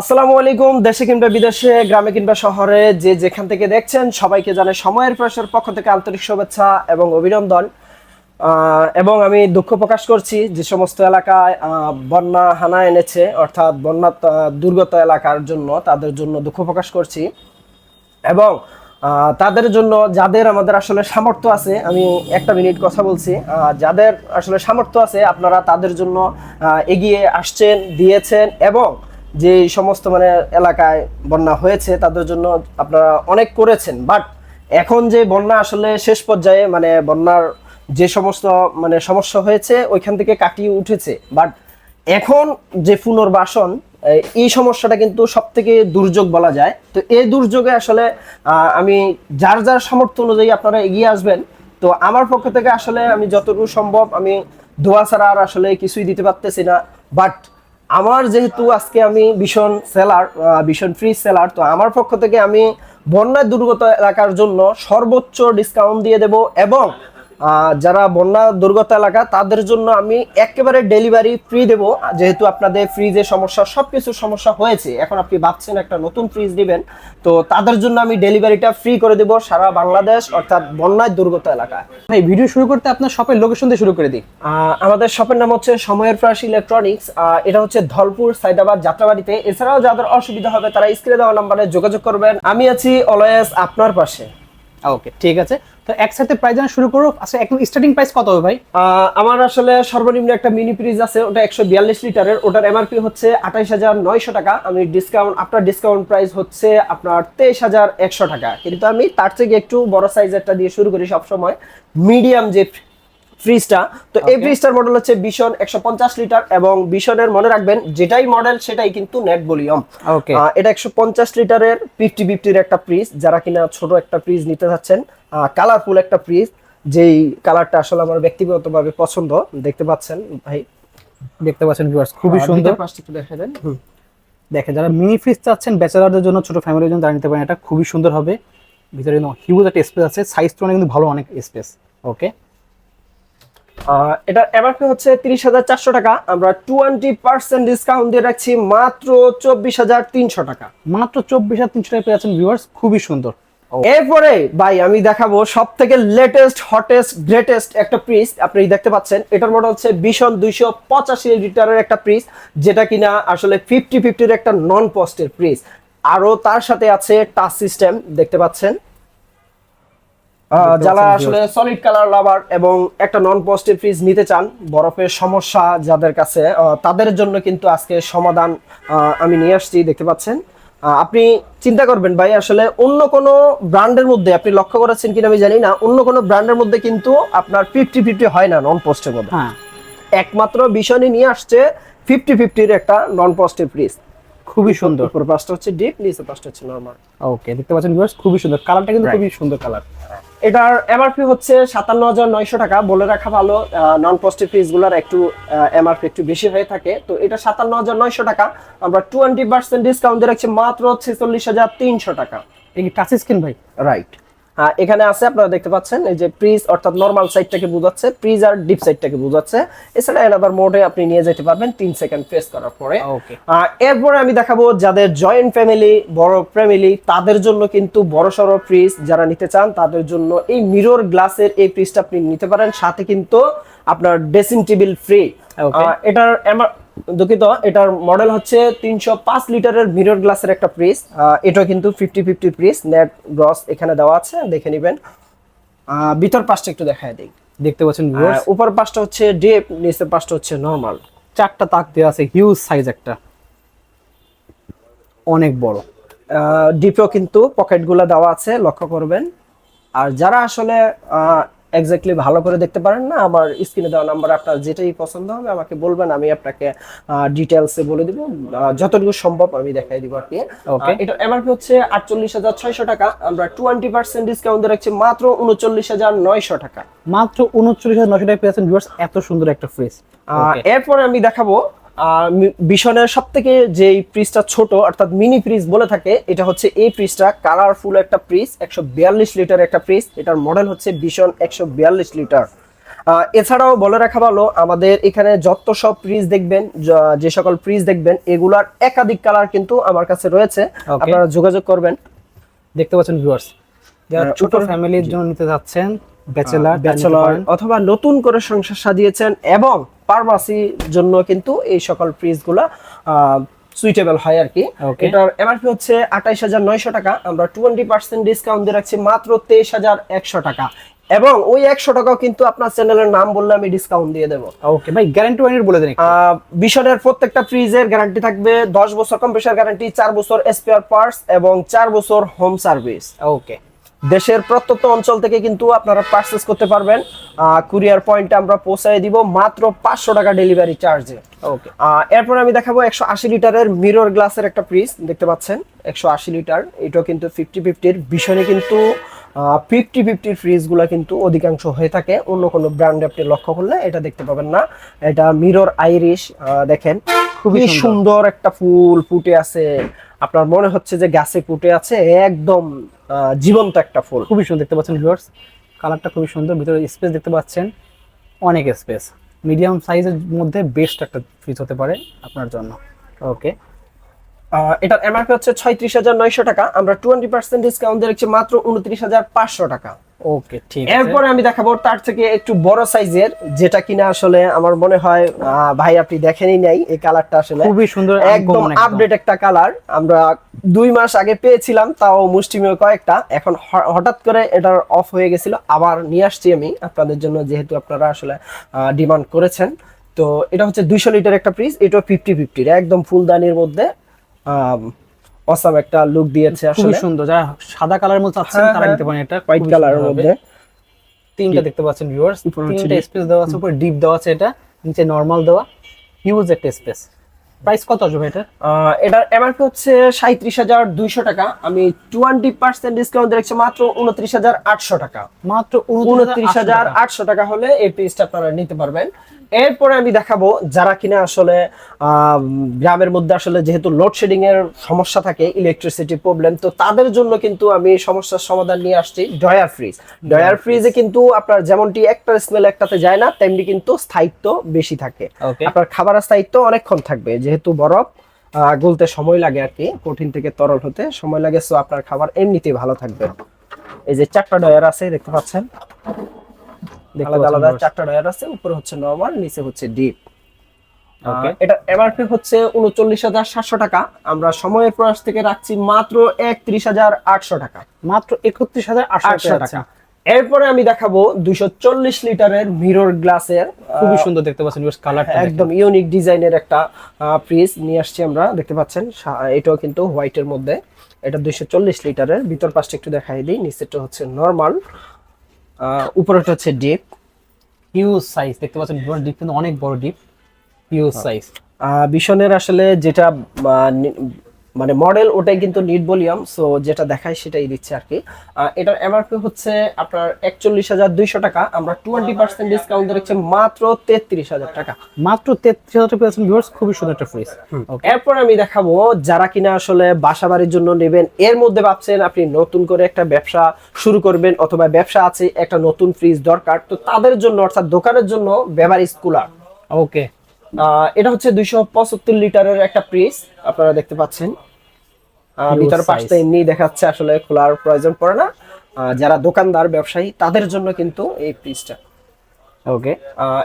আসসালামু আলাইকুম, দেশে কিংবা বিদেশে, গ্রামে কিংবা শহরে, যে যেখান থেকে দেখছেন, সবাইকে জানে সময়ের প্রয়াসের পক্ষ থেকে আন্তরিক শুভেচ্ছা এবং অভিনন্দন। এবং আমি দুঃখ প্রকাশ করছি যে সমস্ত এলাকায় বন্যা হানা এনেছে, অর্থাৎ বন্যা দুর্গত এলাকার জন্য তাদের জন্য দুঃখ প্রকাশ করছি। এবং তাদের জন্য যাদের আমাদের আসলে সামর্থ্য আছে, আমি একটা মিনিট কথা বলছি যাদের আসলে সামর্থ্য আছে, আপনারা তাদের জন্য এগিয়ে আসছেন, দিয়েছেন এবং যে সমস্ত মানে এলাকায় বন্যা হয়েছে, তাদের জন্য আপনারা অনেক করেছেন। বাট এখন যে বন্যা আসলে শেষ পর্যায়ে মানে বন্যার যে সমস্ত মানে সমস্যা হয়েছে, ওইখান থেকে কাটিয়ে উঠেছে। বাট এখন যে পুনর্বাসন, এই- সমস্যাটা কিন্তু সব থেকে দুর্যোগ বলা যায়। তো এই দুর্যোগে আসলে আমি যার যার সামর্থ্য অনুযায়ী আপনারা এগিয়ে আসবেন, তো আমার পক্ষ থেকে আসলে আমি যতটুকু সম্ভব আমি দোয়া ছাড়া আর আসলে কিছুই দিতে পারতেছি না। বাট আমার যেহেতু আজকে আমি ভীষণ সেলার ভীষণ ফ্রি সেলার তো আমার পক্ষ থেকে আমি বন্যায় দুর্গত এলাকার জন্য সর্বোচ্চ ডিসকাউন্ট দিয়ে দেব এবং যারা বন্যা দুর্গত এলাকা তাদের জন্য আমি একেবারে ডেলিভারি ফ্রি দেব। যেহেতু আপনাদের ফ্রিজের সমস্যা সবকিছুর সমস্যা হয়েছে। এখন আপনি ভাবছেন একটা নতুন ফ্রিজ দিবেন তো তাদের জন্য আমি ডেলিভারিটা ফ্রি করে দেব সারা বাংলাদেশ অর্থাৎ বন্যায় দুর্গত এলাকা ভাই ভিডিও শুরু করতে আপনার শপের লোকেশন দিয়ে শুরু করে দিই। আহ, আমাদের শপের নাম হচ্ছে সময়ের প্রাস ইলেকট্রনিক্স এটা হচ্ছে ধলপুর সাইদাবাদ যাত্রাবাড়িতে। এছাড়াও যাদের অসুবিধা হবে তারা স্ক্রিনে দেওয়া নাম্বারে যোগাযোগ করবেন। আমি আছি অলওয়েজ আপনার পাশে। ওকে ঠিক আছে। তো একসাথে প্রাইস জানা শুরু করো। আচ্ছা একদম স্টার্টিং প্রাইস কত হবে ভাই? আমার আসলে সর্বনিম্ন একটা মিনি ফ্রিজ আছে, ওটা একশো বিয়াল্লিশ লিটারের। ওটার এমআরপি হচ্ছে আঠাইশ হাজার নয়শো টাকা। আমি ডিসকাউন্ট আপনার ডিসকাউন্ট প্রাইস হচ্ছে আপনার তেইশ হাজার একশো টাকা। কিন্তু আমি তার থেকে একটু বড় সাইজ একটা দিয়ে শুরু করি সবসময়। মিডিয়াম যে ফ্রিজটা। তো এই ফ্রিজটার মডেল হচ্ছে বিশন একশো পঞ্চাশ লিটার এবং বিশনের মনে রাখবেন যেটাই মডেল সেটাই কিন্তু নেট ভলিউম ওকে এটা একশো পঞ্চাশ লিটারের ফিফটি ফিফটির একটা ফ্রিজ যারা কিনা ছোট একটা ফ্রিজ নিতে চাচ্ছেন কালারফুল একটা ফ্রিজ যেই কালারটা আসলে আমার ব্যক্তিগতভাবে পছন্দ দেখতে পাচ্ছেন ভাই। দেখতে পাচ্ছেন ভিউয়ার্স খুবই সুন্দর। দেখা দেন। দেখেন যারা মিনি ফ্রিজ চাচ্ছেন ব্যাচেলারদের জন্য ছোট ফ্যামিলির জন্য তারা নিতে পারেন। এটা খুবই সুন্দর হবে। ভিতরে হিউজ একটা স্পেস আছে। সাইজ তো কিন্তু ভালো অনেক স্পেস ওকে আহ, এমআরপি হচ্ছে তিরিশ হাজার চারশো টাকা। আমরা টোয়েন্টি পার্সেন্ট ডিসকাউন্ট দিয়ে রাখছি মাত্র চব্বিশ হাজার তিনশো টাকা। মাত্র চব্বিশ হাজার তিনশো টাকা পেয়ে যাচ্ছেন ভিউয়ার্স খুবই সুন্দর। এরপরে ভাই আমি দেখাবো সব থেকে লেটেস্ট হটেস্ট গ্রেটেস্ট একটা প্রিস আপনি দেখতে পাচ্ছেন এটার মডেল হচ্ছে ভীষণ দুইশো পঁচাশি লিটারের একটা প্রিস যেটা কিনা আসলে ফিফটি ফিফটির একটা নন পোস্টের প্রিস আরও তার সাথে আছে টাচ সিস্টেম দেখতে পাচ্ছেন। যারা আসলে সলিড কালার লাভার এবং একটা নন পজিটিভ ফ্রিজ নিতে চান বরফের সমস্যা যাদের কাছে তাদের জন্য কিন্তু আজকে সমাধান আমি নিয়ে আসছি দেখতে পাচ্ছেন। আপনি চিন্তা করবেন ভাই আসলে অন্য কোনো ব্র্যান্ডের মধ্যে আপনি লক্ষ্য করেছেন কিনা আমি জানি না অন্য কোনো ব্র্যান্ডের মধ্যে কিন্তু আপনার ফিফটি ফিফটি হয় না নন মধ্যে হ্যাঁ। একমাত্র বিষয় নিয়ে আসছে ফিফটি ফিফটির একটা নন পজিটিভ ফ্রিজ খুবই সুন্দর। উপর পাশটা হচ্ছে ডিপ নিচে পাশটা হচ্ছে নরমাল ওকে দেখতে পাচ্ছেন ভিউয়ার্স খুবই সুন্দর। কালারটা কিন্তু খুবই সুন্দর কালার এটার এমআরপি হচ্ছে সাতান্ন হাজার নয়শো টাকা বলে রাখা ভালো। নন পজিটিভ ফিজগুলোর একটু এমআরপি একটু বেশি হয়ে থাকে। তো এটা সাতান্ন হাজার নয়শো টাকা। আমরা টোয়েন্টি পার্সেন্ট ডিসকাউন্ট দিয়ে রাখছি মাত্র ছেচল্লিশ হাজার তিনশো টাকা। টাচ স্ক্রিন ভাই? রাইট এখানে আছে আপনারা দেখতে পাচ্ছেন এই যে প্রিজ অর্থাৎ নর্মাল সাইডটাকে বোঝাচ্ছে প্রিজ আর ডিপ সাইডটাকে বোঝাচ্ছে। এছাড়া এনাদার মোডে আপনি নিয়ে যেতে পারবেন তিন সেকেন্ড প্রেস করার পরে। এরপরে আমি দেখাবো যাদের জয়েন্ট ফ্যামিলি বড় ফ্যামিলি তাদের জন্য কিন্তু বড় সড়ো ফ্রিজ যারা নিতে চান তাদের জন্য এই মিরর গ্লাসের এই ফ্রিজটা আপনি নিতে পারেন। সাথে কিন্তু আপনার ড্রেসিং টেবিল ফ্রি এটার দুঃখিত এটার মডেল হচ্ছে তিনশো পাঁচ লিটারের মিরর গ্লাসের একটা ফ্রিজ এটা কিন্তু fifty fifty fridge net gross এখানে দেওয়া আছে দেখে নেবেন। ভিতর পাশটা একটু দেখায় দিই। দেখতে পাচ্ছেন উপর পাশটা হচ্ছে ডিপ নিচের পাশটা হচ্ছে নর্মাল চারটা তাক দেওয়া আছে হিউজ সাইজ একটা। অনেক বড়। ডিপেও কিন্তু পকেটগুলো দেওয়া আছে লক্ষ্য করবেন। আর যারা আসলে এক্স্যাক্টলি ভালো করে দেখতে পারেন না আমার স্ক্রিনে দেওয়া নাম্বার আপনার যেটাই পছন্দ হবে আমাকে বলবেন আমি আপনাকে ডিটেলসে বলে দিব। যতটুকু সম্ভব আমি দেখাই দিব আর কি এটা এমআরপি হচ্ছে আটচল্লিশ হাজার ছয়শো টাকা আমরা টোয়েন্টি পার্সেন্ট ডিসকাউন্ট দিয়ে রাখছি মাত্র উনচল্লিশ হাজার নয়শো টাকা। মাত্র উনচল্লিশ হাজার নশো টাকা পেয়েছেন ভিউয়ার্স এত সুন্দর একটা ফ্রিজ এরপরে আমি দেখাবো বিশনের সব থেকে যে ফ্রিজটা ছোট অর্থাৎ মিনি ফ্রিজ বলে থাকে এটা হচ্ছে এই ফ্রিজটা কালারফুল একটা ফ্রিজ একশো বিয়াল্লিশ লিটার একটা ফ্রিজ এটার মডেল হচ্ছে বিশন একশো বিয়াল্লিশ লিটার। এছাড়াও বলে রাখা ভালো আমাদের এখানে যত সব ফ্রিজ দেখবেন যে সকল ফ্রিজ দেখবেন এগুলার একাধিক কালার কিন্তু আমার কাছে রয়েছে। আপনারা যোগাযোগ করবেন। দেখতে পাচ্ছেন ভিউয়ার্স যারা ছোট উপরে- ফ্যামিলির জন্য নিতে যাচ্ছেন ব্যাচেলার ব্যাচেলর অথবা নতুন করে সংসার সাজিয়েছেন এবং ফার্মাসির জন্য কিন্তু এই সকল ফ্রিজগুলা সুইটেবল হয় আর কি। এটার এমআরপি হচ্ছে আঠাইশ হাজার নয়শো টাকা। আমরা টোয়েন্টি পার্সেন্ট ডিসকাউন্ট দিয়ে রাখছি মাত্র তেইশ হাজার একশো টাকা। এবং ওই একশো টাকাও কিন্তু আপনার চ্যানেলের নাম বললে আমি ডিসকাউন্ট দিয়ে দেবো। ওকে ভাই গ্যারান্টি ওয়ারেন্টি বলে দেন বিশনের প্রত্যেকটা ফ্রিজের গ্যারান্টি থাকবে। দশ বছর কম্প্রেসার গ্যারান্টি চার বছর স্পেয়ার পার্টস এবং চার বছর হোম সার্ভিস ওকে দেশের প্রত্যন্ত অঞ্চল থেকে কিন্তু আপনারা পার্সেস করতে পারবেন। কুরিয়ার পয়েন্টে আমরা পৌঁছায় দিব মাত্র পাঁচশো টাকা ডেলিভারি চার্জে ওকে এরপর আমি দেখাবো একশো আশি লিটারের মিরর গ্লাসের একটা ফ্রিজ দেখতে পাচ্ছেন? একশো আশি লিটার এটাও কিন্তু ফিফটি ফিফটির ভীষণই কিন্তু ফিফটি ফিফটির ফ্রিজগুলো কিন্তু অধিকাংশ হয়ে থাকে। অন্য কোনো ব্র্যান্ড আপনি লক্ষ্য করলে এটা দেখতে পাবেন না। এটা মিরর আইরিশ দেখেন খুবই সুন্দর। একটা ফুল ফুটে আছে। আপনার মনে হচ্ছে যে গাছে ফুটে আছে একদম জীবন্ত একটা ফুল। খুবই সুন্দর দেখতে পাচ্ছেন ভিউয়ার্স কালারটা খুবই সুন্দর ভিতরে স্পেস দেখতে পাচ্ছেন। অনেক স্পেস মিডিয়াম সাইজের মধ্যে বেস্ট একটা ফ্রিজ হতে পারে আপনার জন্য। ওকে এটার এমআরপি হচ্ছে ছয়ত্রিশ হাজার নয়শো টাকা। আমরা টোয়েন্টি পার্সেন্ট ডিসকাউন্ট দিয়ে রাখছি মাত্র উনত্রিশ হাজার পাঁচশো টাকা। ওকে ঠিক আছে। এরপরে আমি দেখাবো তার থেকে একটু বড় সাইজের যেটা কিনা আসলে আমার মনে হয় ভাই আপনি দেখেনই নাই এই কালারটা আসলে খুবই সুন্দর একদম আপডেট একটা কালার আমরা দুই মাস আগে পেয়েছিলাম তাও মুষ্টিমেয় কয়েকটা। এখন হঠাৎ করে এটার অফ হয়ে গেছিল আবার নিয়ে আসছি আমি। আপনাদের জন্য যেহেতু আপনারা আসলে ডিমান্ড করেছেন তো এটা হচ্ছে দুইশো লিটার একটা ফ্রিজ এটা ফিফটি ফিফটির একদম ফুলদানির মধ্যে। অসাম একটা লুক দিয়েছে আসলে। সুন্দর। যারা সাদা কালারের মধ্যে চাচ্ছেন হ্যাঁ, তারা হ্যাঁ। নিতে পারেন এটা। হোয়াইট কালারের মধ্যে। তিনটা দেখতে পাচ্ছেন ভিউয়ার্স তিনটা স্পেস দেওয়া আছে উপরে ডিপ দেওয়া আছে এটা নিচে নরমাল দেওয়া হিউজ একটা স্পেস প্রাইস কত আসবে এটা? এটার এমআরপি হচ্ছে সাঁত্রিশ হাজার দুইশো টাকা। আমি টোয়েন্টি পার্সেন্ট ডিসকাউন্ট দেখছি মাত্র উনত্রিশ হাজার আটশো টাকা। মাত্র উনত্রিশ হাজার আটশো টাকা হলে এই পিসটা আপনারা নিতে পারবেন। এরপরে আমি দেখাবো যারা কিনা আসলে গ্রামের মধ্যে আসলে যেহেতু লোডশেডিং এর সমস্যা থাকে ইলেকট্রিসিটি প্রবলেম তো তাদের জন্য কিন্তু আমি এই সমস্যার সমাধান নিয়ে আসছি ডয়ার ফ্রিজ ডয়ার ফ্রিজে কিন্তু আপনার যেমনটি একটা স্মেল একটাতে যায় না তেমনি কিন্তু স্থায়িত্ব বেশি থাকে। আপনার খাবারের স্থায়িত্ব অনেকক্ষণ থাকবে। যেহেতু বরফ গলতে সময় লাগে আর কি কঠিন থেকে তরল হতে সময় লাগে সো আপনার খাবার এমনিতেই ভালো থাকবে। এই যে চারটা ডয়ার আছে দেখতে পাচ্ছেন? আলাদা আলাদা চারটা ডয়ার আছে উপরে হচ্ছে নর্মাল নিচে হচ্ছে ডিপ এটা এমআরপি হচ্ছে উনচল্লিশ হাজার সাতশো টাকা। আমরা সময়ের প্রয়াস থেকে রাখছি মাত্র একত্রিশ হাজার আটশো টাকা। মাত্র একত্রিশ হাজার আটশো টাকা। এরপরে আমি দেখাবো দুইশো চল্লিশ লিটারের মিরর গ্লাসের খুবই সুন্দর দেখতে পাচ্ছেন কালারটা একদম ইউনিক ডিজাইনের একটা ফ্রিজ নিয়ে আসছি আমরা দেখতে পাচ্ছেন এটাও কিন্তু হোয়াইটের মধ্যে। এটা দুইশো চল্লিশ লিটারের ভিতর পাশটা একটু দেখাই দিই নিচেরটা হচ্ছে নর্মাল উপরেটা হচ্ছে ডিপ হিউজ সাইজ দেখতে পাচ্ছেন ডিপ কিন্তু অনেক বড় ডিপ হিউজ সাইজ বিশনের আসলে যেটা মানে মডেল ওটাই কিন্তু নিট ভলিউম সো যেটা দেখায় সেটাই দিচ্ছে আর কি এটার এমআরপি হচ্ছে আপনার একচল্লিশ হাজার দুইশো টাকা আমরা টোয়েন্টি পার্সেন্ট ডিসকাউন্ট দিচ্ছি মাত্র তেত্রিশ হাজার টাকা। মাত্র তেত্রিশ হাজার টাকা পেয়েছেন ভিউয়ার্স খুবই সুন্দর একটা ফ্রিজ ওকে এরপর আমি দেখাবো যারা কিনা আসলে বাসা বাড়ির জন্য নেবেন এর মধ্যে ভাবছেন আপনি নতুন করে একটা ব্যবসা শুরু করবেন অথবা ব্যবসা আছে একটা নতুন ফ্রিজ দরকার তো তাদের জন্য অর্থাৎ দোকানের জন্য বেভারেজ কুলার ওকে এটা হচ্ছে দুইশো পঁচাত্তর লিটারের একটা ফ্রিজ আপনারা দেখতে পাচ্ছেন। ভিতর. পাশটা এমনি দেখাচ্ছে আসলে খোলার প্রয়োজন পড়ে না। যারা দোকানদার ব্যবসায়ী তাদের জন্য কিন্তু এই ফ্রিজটা ওকে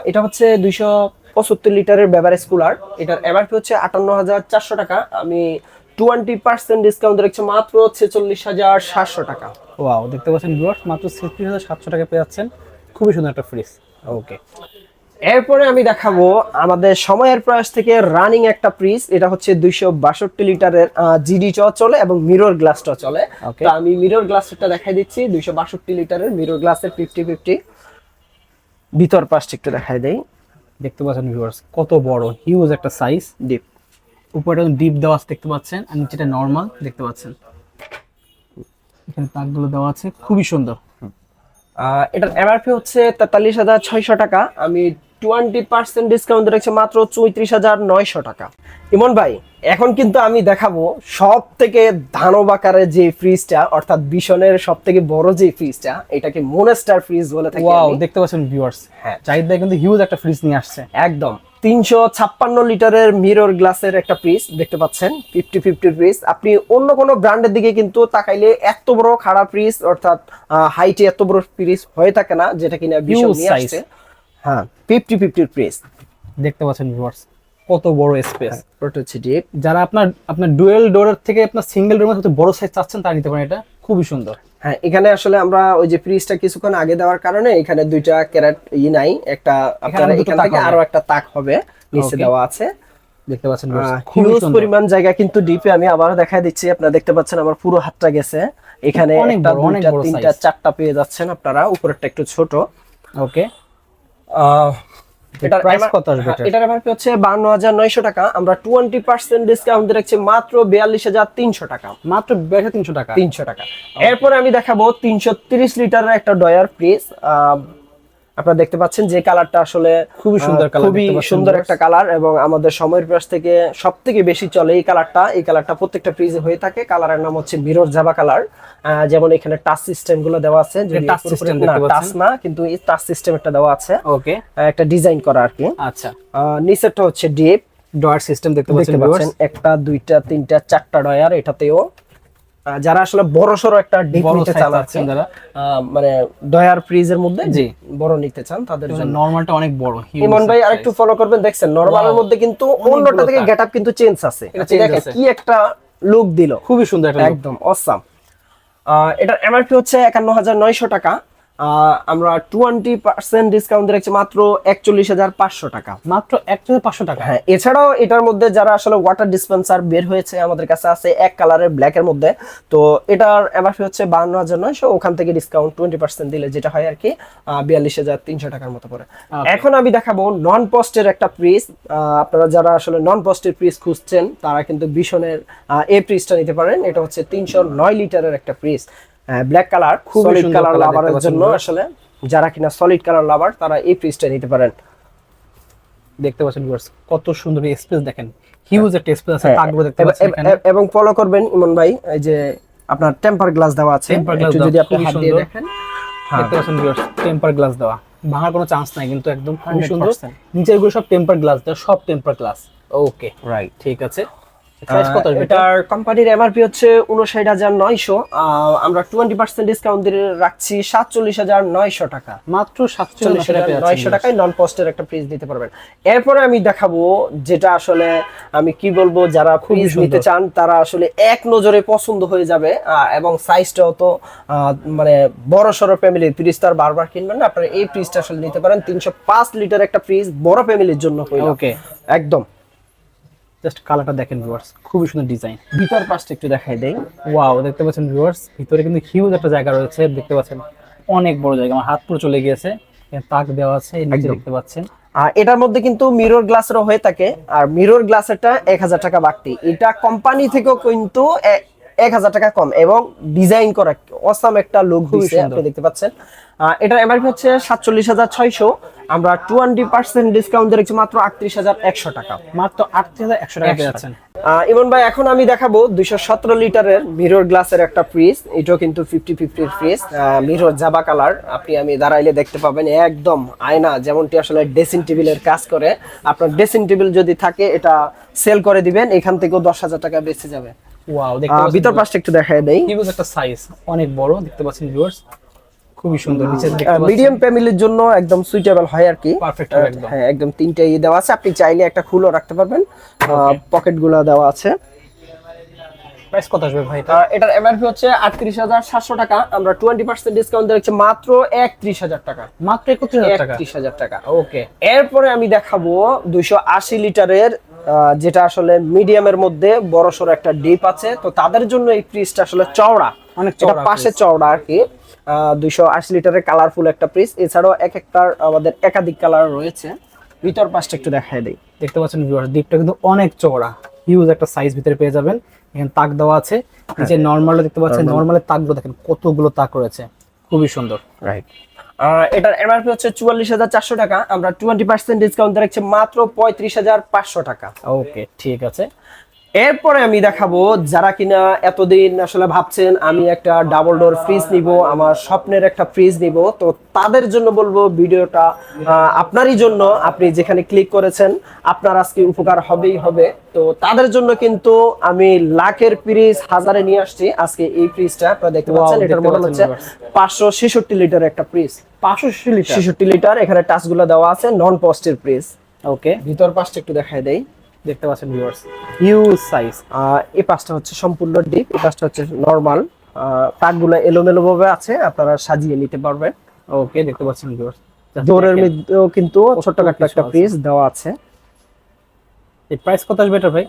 এটা হচ্ছে দুইশো পঁচাত্তর লিটারের বেভারেজ কুলার এটার এমআরপি হচ্ছে আটান্ন হাজার চারশো টাকা। আমি টোয়েন্টি পার্সেন্ট ডিসকাউন্ট রেখেছি মাত্র ছেচল্লিশ হাজার সাতশো টাকা। ওয়াও দেখতে পাচ্ছেন ভিউয়ার্স মাত্র ছেত্রিশ হাজার সাতশো টাকা পেয়ে যাচ্ছেন। খুবই সুন্দর একটা ফ্রিজ ওকে এরপরে আমি দেখাবো আমাদের সময়ের প্রয়াস থেকে রানিং একটা ফ্রিজ এটা হচ্ছে দুইশো বাষট্টি লিটারের জিডি চ চলে এবং মিরর গ্লাসটা চলে. তো আমি মিরর গ্লাসটা দেখাই দিচ্ছি দুইশো বাষট্টি লিটারের মিরর গ্লাসের ফিফটি ফিফটি ভিতর পাশটা একটু দেখাই দেই। দেখতে পাচ্ছেন ভিউয়ার্স কত বড় হিউজ একটা সাইজ ডিপ উপরে ডিপ দেওয়া আছে দেখতে পাচ্ছেন? আর নিচেটা নর্মাল দেখতে পাচ্ছেন? এখানে তাকগুলো দেওয়া আছে খুবই সুন্দর। এটার এমআরপি হচ্ছে তেতাল্লিশ হাজার ছয়শো টাকা। আমি টোয়েন্টি পার্সেন্ট ডিসকাউন্ট রাখছে মাত্র চৌত্রিশ হাজার নয়শো টাকা। ইমন ভাই এখন কিন্তু আমি দেখাবো সব থেকে আকারের যে ফ্রিজটা অর্থাৎ বিশনের সব থেকে বড় যে ফ্রিজটা এটাকে মোনেস্টার ফ্রিজ বলে থাকি ওয়াও দেখতে পাচ্ছেন ভিউয়ার্স হ্যাঁ। ভাই কিন্তু হিউজ একটা ফ্রিজ নিয়ে আসছে। একদম। তিনশো ছাপ্পান্ন লিটারের মিরর গ্লাসের একটা ফ্রিজ দেখতে পাচ্ছেন ফিফটি ফিফটি ফ্রিজ আপনি অন্য কোনো ব্র্যান্ডের দিকে কিন্তু তাকাইলে এত বড় খারাপ ফ্রিজ অর্থাৎ হাইটে এত বড় ফ্রিজ হয়ে থাকে না যেটা কিনা Huge নিয়ে আসছে। হ্যাঁ ফিফটি ফিফটির ফ্রিজ দেখতে পাচ্ছেন ভিউয়ার্স কত বড় স্পেস হচ্ছে ডিপ যারা আপনার আপনার ডুয়েল ডোরের থেকে আপনার সিঙ্গেল ডোরের মধ্যে বড় সাইজ চাচ্ছেন তারা নিতে পারেন এটা খুবই সুন্দর। হ্যাঁ এখানে আসলে আমরা ওই যে ফ্রিজটা কিছুক্ষণ আগে দেওয়ার কারণে এখানে দুইটা ক্যারেট ই নাই একটা আপনার এখান থেকে আরও একটা তাক হবে নিচে দেওয়া আছে। দেখতে পাচ্ছেন হিউজ পরিমাণ জায়গা কিন্তু ডিপে আমি আবার দেখা দিচ্ছি আপনারা দেখতে পাচ্ছেন আমার পুরো হাতটা গেছে। এখানে একটা দুইটা বড় তিনটা চারটা পেয়ে যাচ্ছেন আপনারা উপরেরটা একটু ছোট। ওকে এটার প্রাইস MR কত আসবে এটার? এটার এমআরপি হচ্ছে বান্ন হাজার নয়শো টাকা। আমরা টোয়েন্টি পার্সেন্ট ডিসকাউন্ট রাখছি মাত্র বিয়াল্লিশ হাজার তিনশো টাকা। মাত্র টাকা? তিনশো টাকা। এরপরে আমি দেখাবো তিনশো তিরিশ লিটারের একটা ডয়ার ফ্রিজ আপনারা দেখতে পাচ্ছেন যে কালারটা আসলে খুবই সুন্দর colour খুবই সুন্দর একটা কালার এবং আমাদের সময়ের পাশ থেকে সব থেকে বেশি চলে এই কালারটা। এই কালারটা প্রত্যেকটা ফ্রিজে হয়ে থাকে। কালারের নাম হচ্ছে মিরর জাবা কালার যেমন এখানে টাচ সিস্টেমগুলো দেওয়া আছে। system দেখতে টাচ না কিন্তু এই টাচ সিস্টেম একটা দেওয়া আছে। ওকে একটা ডিজাইন করা আর কি। আচ্ছা। নিচেরটা হচ্ছে ডিপ ডয়ার সিস্টেম দেখতে পাচ্ছেন একটা দুইটা তিনটা চারটা ডয়ার এটাতেও। যারা আসলে বড় সড়ো একটা ডিপ নিতে চাচ্ছেন যারা। মানে ডয়ার ফ্রিজের মধ্যে জি। বড় নিতে চান তাদের জন্য। নরমালটা অনেক বড় ইমন ভাই আরেকটু ফলো করবেন দেখছেন নরমালের এর মধ্যে কিন্তু অন্যটা থেকে গেট গেটআপ কিন্তু চেঞ্জ আছে। change দেখেন কি একটা লুক দিল। খুবই সুন্দর একটা। একদম অসাম এটার এমআরপি হচ্ছে একান্ন হাজার নয়শো টাকা। আমরা টোয়েন্টি পার্সেন্ট ডিসকাউন্ট রাখছি মাত্র একচল্লিশ হাজার পাঁচশো টাকা। মাত্র এক হাজার পাঁচশো টাকা? হ্যাঁ এছাড়াও এটার মধ্যে যারা আসলে ওয়াটার ডিসপেন্সার বের হয়েছে আমাদের কাছে আছে এক কালারের ব্ল্যাক এর মধ্যে। তো এটার এমআরপি হচ্ছে বান্ন হাজার নয়শো ওখান থেকে ডিসকাউন্ট টোয়েন্টি পার্সেন্ট দিলে যেটা হয় আর কি বিয়াল্লিশ হাজার তিনশো টাকার মতো পড়ে এখন আমি দেখাবো নন পোস্টের একটা ফ্রিজ আপনারা যারা আসলে নন পোস্টের ফ্রিজ খুঁজছেন তারা কিন্তু ভীষণের এই ফ্রিজটা নিতে পারেন। এটা হচ্ছে তিনশো নয় লিটারের একটা ফ্রিজ ব্ল্যাক কালার খুবই সলিড কালার লাভারের জন্য আসলে যারা কিনা সলিড কালার লাভার তারা এই ফ্রিজটা নিতে পারেন। দেখতে পাচ্ছেন viewers, কত সুন্দর স্পেস দেখেন। হিউজ একটা স্পেস আছে হ্যাঁ, তাকগুলো দেখতে পাচ্ছেন এব- ফলো করবেন ইমন ভাই এই যে আপনার টেম্পার গ্লাস দেওয়া আছে। Glass একটু যদি আপনি হাত দিয়ে দেখেন। হ্যাঁ। দেখতে পাচ্ছেন ভিউয়ার্স টেম্পার গ্লাস দেওয়া। ভাঙার কোনো চান্স নাই কিন্তু একদম খুবই সুন্দর। 100% নিচেরগুলো সব টেম্পার গ্লাস দেওয়া সব টেম্পার গ্লাস ওকে রাইট ঠিক আছে। এটার কোম্পানির এমআরপি হচ্ছে উনষাট হাজার নয়শো। আমরা টোয়েন্টি পার্সেন্ট ডিসকাউন্ট দিয়ে রাখছি সাতচল্লিশ হাজার নয়শো টাকা। মাত্র সাতচল্লিশ হাজার নয়শো টাকায় নন পোস্টের একটা ফ্রিজ পারবেন। এরপরে আমি দেখাবো যেটা আসলে আমি কি বলব যারা ফ্রিজ নিতে চান তারা আসলে এক নজরে পছন্দ হয়ে যাবে এবং সাইজটাও তো মানে বড় সড়ো ফ্যামিলি ফ্রিজ তো আর বারবার কিনবেন না আপনারা এই ফ্রিজটা আসলে নিতে পারেন। তিনশো পাঁচ লিটার একটা ফ্রিজ বড় ফ্যামিলির জন্য ওকে একদম। জাস্ট কালারটা দেখেন ভিউয়ার্স খুবই সুন্দর ডিজাইন ভিতর পাশটা একটু দেখাই দেই। ওয়াও দেখতে পাচ্ছেন ভিউয়ার্স ভিতরে কিন্তু হিউজ একটা জায়গা রয়েছে দেখতে পাচ্ছেন অনেক বড় জায়গা আমার হাত পুরো চলে গিয়েছে। তাক দেওয়া আছে নিচে দেখতে পাচ্ছেন। আর এটার মধ্যে কিন্তু মিরর গ্লাসেরও হয়ে থাকে আর মিরর গ্লাসেরটা এক হাজার টাকা বাড়তি। এটা কোম্পানি থেকেও কিন্তু এক হাজার টাকা কম এবং ডিজাইন করা অসাম একটা লুক সুন্দর। আপনি দেখতে পাচ্ছেন। এটার এমআরপি হচ্ছে সাতচল্লিশ হাজার ছয়শো। আমরা টোয়েন্টি পার্সেন্ট ডিসকাউন্ট দিচ্ছি মাত্র আটত্রিশ হাজার একশো টাকা। মাত্র আটত্রিশ হাজার একশো টাকা পেয়ে যাচ্ছেন। ইমন ভাই এখন আমি দেখাবো দুইশো সতেরো লিটারের মিরর গ্লাসের একটা ফ্রিজ এটাও কিন্তু ফিফটি ফিফটির ফ্রিজ মিরর জাবা কালার আপনি আমি দাঁড়াইলে দেখতে পাবেন একদম আয়না যেমনটি আসলে ড্রেসিং টেবিলের কাজ করে। আপনার ড্রেসিং টেবিল যদি থাকে এটা সেল করে দিবেন এখান থেকেও দশ হাজার টাকা বেঁচে যাবে। ওয়াও দেখতে পাচ্ছেন ভিতর পাশটা একটু দেখাই দেই। হিউজ একটা সাইজ অনেক বড় দেখতে পাচ্ছেন ভিউয়ার্স খুবই সুন্দর নিচে দেখতে পাচ্ছেন। মিডিয়াম ফ্যামিলির জন্য একদম সুইটেবল হয় আর কি। হবে একদম। হ্যাঁ একদম তিনটে ইয়ে দেওয়া আছে। আপনি চাইলে একটা খুলও রাখতে পারবেন। পকেটগুলো দেওয়া আছে। প্রাইস কত আসবে ভাই এটার এমআরপি হচ্ছে আটত্রিশ হাজার সাতশো টাকা। আমরা টোয়েন্টি পার্সেন্ট ডিসকাউন্ট দিচ্ছি মাত্র একত্রিশ হাজার টাকা। মাত্র একত্রিশ হাজার টাকা? একত্রিশ হাজার টাকা। ওকে এরপরে আমি দেখাবো দুইশো আশি লিটারের আহ, যেটা আসলে মিডিয়ামের মধ্যে বড় সড়ো একটা ডিপ আছে। তো তাদের জন্য এই ফ্রিজটা আসলে চওড়া। অনেক চওড়া পাশে চওড়া আর কি। দুইশো আশি লিটারের কালারফুল একটা ফ্রিজ এছাড়াও এক একটার আমাদের একাধিক কালার রয়েছে। ভিতর পাশটা একটু দেখাই দেই। দেখতে পাচ্ছেন ভিউয়ার ডিপটা কিন্তু অনেক চওড়া। হিউজ একটা সাইজ ভিতরে পেয়ে যাবেন। এখানে তাক দেওয়া আছে। যে নর্মাল দেখতে পাচ্ছেন। নর্মালের তাকগুলো দেখেন কতগুলো তাক রয়েছে। খুবই সুন্দর। রাইট এটার এমআরপি হচ্ছে চুয়াল্লিশ হাজার চারশো টাকা। আমরা টোয়েন্টি পার্সেন্ট ডিসকাউন্ট দেখছি মাত্র পঁয়ত্রিশ হাজার পাঁচশো টাকা। ওকে ঠিক আছে। এরপরে আমি দেখাবো যারা কিনা এতদিন আসলে ভাবছেন আমি একটা ডাবল ডোর ফ্রিজ নিব আমার স্বপ্নের একটা ফ্রিজ নিব তো তাদের জন্য বলব ভিডিওটা আপনারই জন্য। আপনি যেখানে ক্লিক করেছেন আপনার আজকে উপকার হবেই হবে। তো তাদের জন্য কিন্তু আমি লাখের ফ্রিজ হাজারে নিয়ে আসছি আজকে এই ফ্রিজটা আপনারা দেখতে পাচ্ছেন এটার মডেল হচ্ছে পাঁচশো ছেষট্টি লিটার একটা ফ্রিজ পাঁচশো লিটার ছেষট্টি লিটার এখানে টাচগুলো দেওয়া আছে নন পোস্টের ফ্রিজ ওকে ভিতর পাশটা একটু দেখায় দেই। দেখতে পাচ্ছেন ভিউয়ার্স হিউজ সাইজ এই পাশটা হচ্ছে সম্পূর্ণ ডিপ এই পাশটা হচ্ছে নর্মাল তাকগুলো এলোমেলো ভাবে আছে আপনারা সাজিয়ে নিতে পারবেন। ওকে দেখতে পাচ্ছেন ভিউয়ার্স ডোরের মধ্যেও কিন্তু ছোটখাটো কিছু একটা। ফ্রিজ দেওয়া আছে। এই প্রাইস কত আসবে এটা ভাই?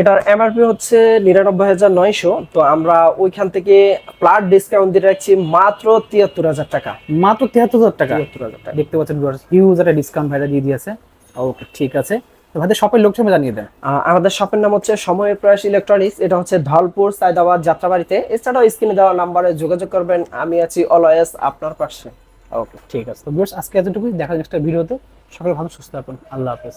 এটার এমআরপি হচ্ছে নিরানব্বই হাজার নয়শো। তো আমরা ওইখান থেকে প্লাট ডিসকাউন্ট দিয়ে রাখছি মাত্র তিয়াত্তর হাজার টাকা। মাত্র তিয়াত্তর হাজার টাকা? তিয়াত্তর হাজার টাকা। দেখতে পাচ্ছেন হিউজ একটা ডিসকাউন্ট ভাইরা দিয়ে দিয়েছে। ওকে ঠিক আছে। তো শপের লোকেশন জানিয়ে দেন। আমাদের শপের নাম হচ্ছে সময় প্রয়াস ইলেকট্রনিক্স এটা হচ্ছে ধলপুর সাইদাবাদ যাত্রাবাড়িতে। এছাড়াও স্ক্রিনে দেওয়া নাম্বারে যোগাযোগ করবেন আমি আছি অলওয়েজ আপনার পাশে। ওকে ঠিক আছে। তো আজকে এতটুকুই। দেখা নেক্সট ভিডিওতে। সকলে ভালো সুস্থ থাকুন। আল্লাহ হাফেজ।